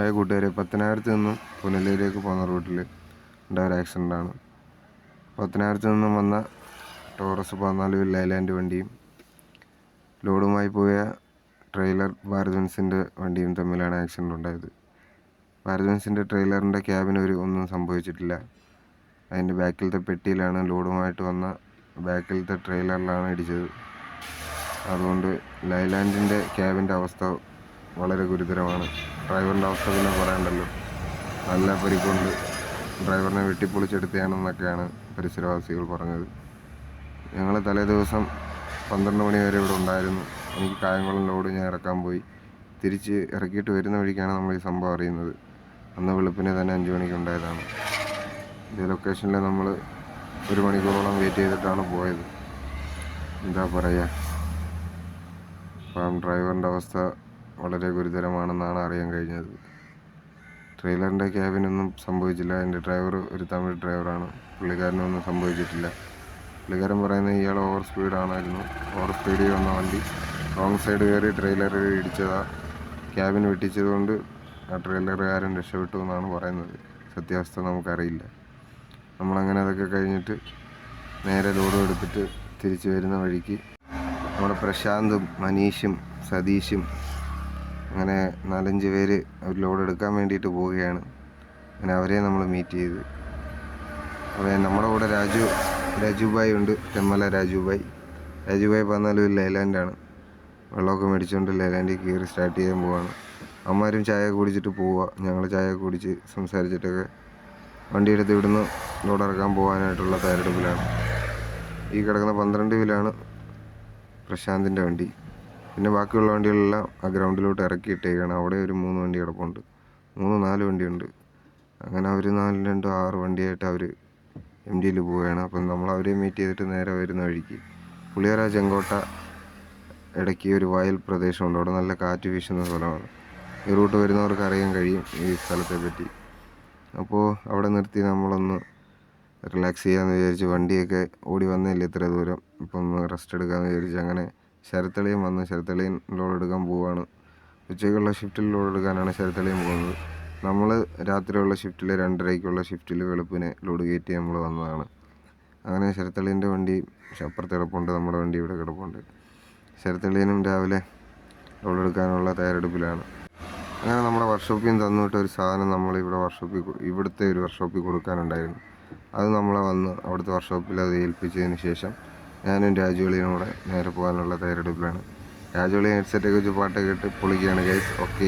Hi കൂട്ടുകാരെ പത്തനാപുരത്ത് നിന്നും പുനലൂരിലേക്ക് പോകുന്ന റൂട്ടിൽ ഉണ്ടായ ഒരു ആക്സിഡന്റ് ആണ്. പത്തനാപുരത്ത് നിന്നും വന്ന ടോറസ് പതിനാല് ലൈലാൻഡ് വണ്ടിയും ലോഡുമായി പോയ ട്രെയിലർ ഭാരത് വണ്ടിയും തമ്മിലാണ് ആക്സിഡന്റ് ഉണ്ടായത്. ഭാരത് ട്രെയിലറിന്റെ ക്യാബിന് ഒരു ഒന്നും സംഭവിച്ചിട്ടില്ല. അതിന്റെ ബാക്കിലത്തെ പെട്ടിയിലാണ് ലോഡുമായിട്ട് വന്ന ബാക്കിലത്തെ ട്രെയിലറിലാണ് ഇടിച്ചത്. അതുകൊണ്ട് ലൈലാൻഡിന്റെ ക്യാബിന്റെ അവസ്ഥ വളരെ ഗുരുതരമാണ്. ഡ്രൈവറിന്റെ അവസ്ഥ പിന്നെ പറയണ്ടല്ലോ. നല്ല പരിക്കൊണ്ട്. ഡ്രൈവറിനെ വെട്ടിപ്പൊളിച്ചെടുത്തതാണെന്നൊക്കെയാണ് പരിസരവാസികൾ പറഞ്ഞത്. ഞങ്ങൾ തലേ ദിവസം പന്ത്രണ്ട് മണി വരെ ഇവിടെ ഉണ്ടായിരുന്നു. എനിക്ക് കായംകുളം ലോഡ് ഞാൻ ഇറക്കാൻ പോയി. തിരിച്ച് ഇറക്കിയിട്ട് വരുന്ന വഴിക്കാണ് നമ്മൾ ഈ സംഭവം അറിയുന്നത്. അന്ന് വെളുപ്പിനെ തന്നെ അഞ്ച് മണിക്ക് ഉണ്ടായതാണ്. ഇതേ ലൊക്കേഷനിൽ നമ്മൾ ഒരു മണിക്കൂറോളം വെയിറ്റ് ചെയ്തിട്ടാണ് പോയത്. എന്താ പറയുക അപ്പം ഡ്രൈവറിന്റെ അവസ്ഥ വളരെ ഗുരുതരമാണെന്നാണ് അറിയാൻ കഴിഞ്ഞത്. ട്രെയിലറിന്റെ ക്യാബിനൊന്നും സംഭവിച്ചില്ല. എന്റെ ഡ്രൈവർ ഒരു തമിഴ് ഡ്രൈവറാണ്. പുള്ളിക്കാരനൊന്നും സംഭവിച്ചിട്ടില്ല. പുള്ളിക്കാരൻ പറയുന്നത് ഇയാൾ ഓവർ സ്പീഡാണായിരുന്നു. ഓവർ സ്പീഡിൽ വന്ന വണ്ടി റോങ് സൈഡ് കയറി ട്രെയിലറിൽ ഇടിച്ചതാ. ക്യാബിൻ വെട്ടിച്ചതുകൊണ്ട് ആ ട്രെയിലറുകാരൻ രക്ഷപ്പെട്ടു എന്നാണ് പറയുന്നത്. സത്യാവസ്ഥ നമുക്കറിയില്ല. നമ്മളങ്ങനെ അതൊക്കെ കഴിഞ്ഞിട്ട് നേരെ ലോഡ് എടുത്തിട്ട് തിരിച്ചു വരുന്ന വഴിക്ക് നമ്മുടെ പ്രശാന്തും മനീഷും സതീഷും അങ്ങനെ നാലഞ്ച് പേര് ഒരു ലോഡ് എടുക്കാൻ വേണ്ടിയിട്ട് പോവുകയാണ്. അങ്ങനെ അവരെ നമ്മൾ മീറ്റ് ചെയ്ത്. അപ്പോൾ നമ്മുടെ കൂടെ രാജു രാജുഭായി ഉണ്ട്. തെമ്മല രാജുഭായി രാജുഭായി പറഞ്ഞാലും ഒരു ലൈലാൻഡാണ് വെള്ളമൊക്കെ മേടിച്ചുകൊണ്ട് ലൈലാൻഡിൽ കയറി സ്റ്റാർട്ട് ചെയ്യാൻ പോവാണ്. അമ്മമാരും ചായ കുടിച്ചിട്ട് പോവുക ഞങ്ങൾ ചായ കുടിച്ച് സംസാരിച്ചിട്ടൊക്കെ വണ്ടി എടുത്ത് ഇവിടുന്ന് ലോഡ് ഇറക്കാൻ പോകാനായിട്ടുള്ള തയ്യാറെടുപ്പിലാണ്. ഈ കിടക്കുന്ന പന്ത്രണ്ട് വീലാണ് പ്രശാന്തിന്റെ വണ്ടി. പിന്നെ ബാക്കിയുള്ള വണ്ടികളെല്ലാം ആ ഗ്രൗണ്ടിലോട്ട് ഇറക്കി ഇട്ടേക്കാണ് അവിടെ ഒരു മൂന്ന് വണ്ടി കിടപ്പുണ്ട്. മൂന്ന് നാല് വണ്ടിയുണ്ട്. അങ്ങനെ അവർ നാല് രണ്ട് ആറ് വണ്ടിയായിട്ട് അവർ എം ഡിയിൽ പോവുകയാണ്. അപ്പം നമ്മൾ അവരെ മീറ്റ് ചെയ്തിട്ട് നേരെ വരുന്ന വഴിക്ക്. പുളിയറ ചെങ്കോട്ട ഇടയ്ക്ക് ഒരു വയൽ പ്രദേശമുണ്ട്. അവിടെ നല്ല കാറ്റ് വീശുന്ന സ്ഥലമാണ്. ഈ റൂട്ട് വരുന്നവർക്ക് അറിയാൻ കഴിയും ഈ സ്ഥലത്തെ പറ്റി അപ്പോൾ അവിടെ നിർത്തി നമ്മളൊന്ന് റിലാക്സ് ചെയ്യാമെന്ന് വിചാരിച്ച് വണ്ടിയൊക്കെ ഓടി വന്നില്ല ഇത്ര ദൂരം? ഇപ്പം ഒന്ന് റെസ്റ്റ് എടുക്കാമെന്ന് വിചാരിച്ച് അങ്ങനെ ശരത്തളിയും വന്ന് ശരത്തളിയും ലോഡ് എടുക്കാൻ പോവുകയാണ് ഉച്ചയ്ക്കുള്ള ഷിഫ്റ്റിൽ ലോഡ് എടുക്കാനാണ് ശരത്തളിയും പോകുന്നത്. നമ്മൾ രാത്രിയുള്ള ഷിഫ്റ്റിൽ രണ്ടരയ്ക്കുള്ള ഷിഫ്റ്റിൽ വെളുപ്പിന് ലോഡ് കയറ്റി നമ്മൾ വന്നതാണ്. അങ്ങനെ ശരത്തളീന്റെ വണ്ടി അപ്പുറത്ത് കിടപ്പുണ്ട് നമ്മുടെ വണ്ടി ഇവിടെ കിടപ്പുണ്ട്. ശരത്തളീനും രാവിലെ ലോഡ് എടുക്കാനുള്ള തയ്യാറെടുപ്പിലാണ്. അങ്ങനെ നമ്മുടെ വർക്ക്ഷോപ്പിൽ നിന്ന് തന്നുവിട്ട ഒരു സാധനം നമ്മൾ ഇവിടെ വർക്ക്ഷോപ്പിൽ ഇവിടുത്തെ ഒരു വർക്ക്ഷോപ്പിൽ കൊടുക്കാനുണ്ടായിരുന്നു. അത് നമ്മളെ വന്ന് അവിടുത്തെ വർക്ക്ഷോപ്പിൽ അത് ഏൽപ്പിച്ചതിന് ശേഷം ഞാനും രാജുവളിയും കൂടെ നേരെ പോകാനുള്ള തയ്യാറെടുപ്പിലാണ്. രാജുവളി ഹെഡ്സെറ്റൊക്കെ വെച്ച് പാട്ടൊക്കെ ഇട്ട് പൊളിക്കുകയാണ് ഗൈസ് ഓക്കെ